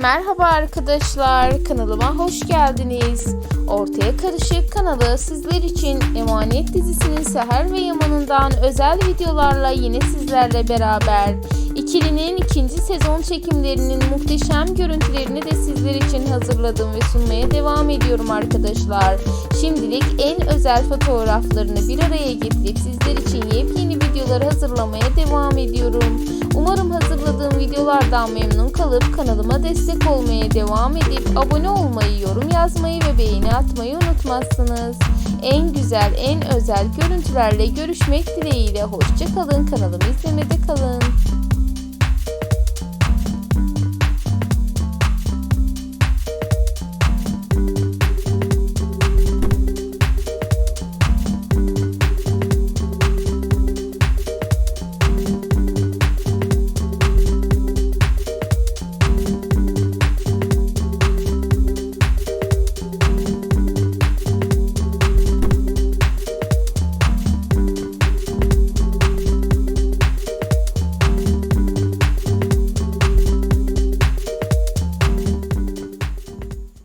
Merhaba arkadaşlar, kanalıma hoş geldiniz. Ortaya Karışık kanalı sizler için Emanet dizisinin Seher ve Yaman'ından özel videolarla yine sizlerle beraber. İkilinin ikinci sezon çekimlerinin muhteşem görüntülerini de sizler için hazırladım ve sunmaya devam ediyorum arkadaşlar. Şimdilik en özel fotoğraflarını bir araya getirip sizler için yepyeni videoları hazırlamaya devam ediyorum. Videolardan memnun kalıp kanalıma destek olmaya devam edip abone olmayı, yorum yazmayı ve beğeni atmayı unutmazsınız. En güzel, en özel görüntülerle görüşmek dileğiyle hoşça kalın. Kanalımı izlemede kalın.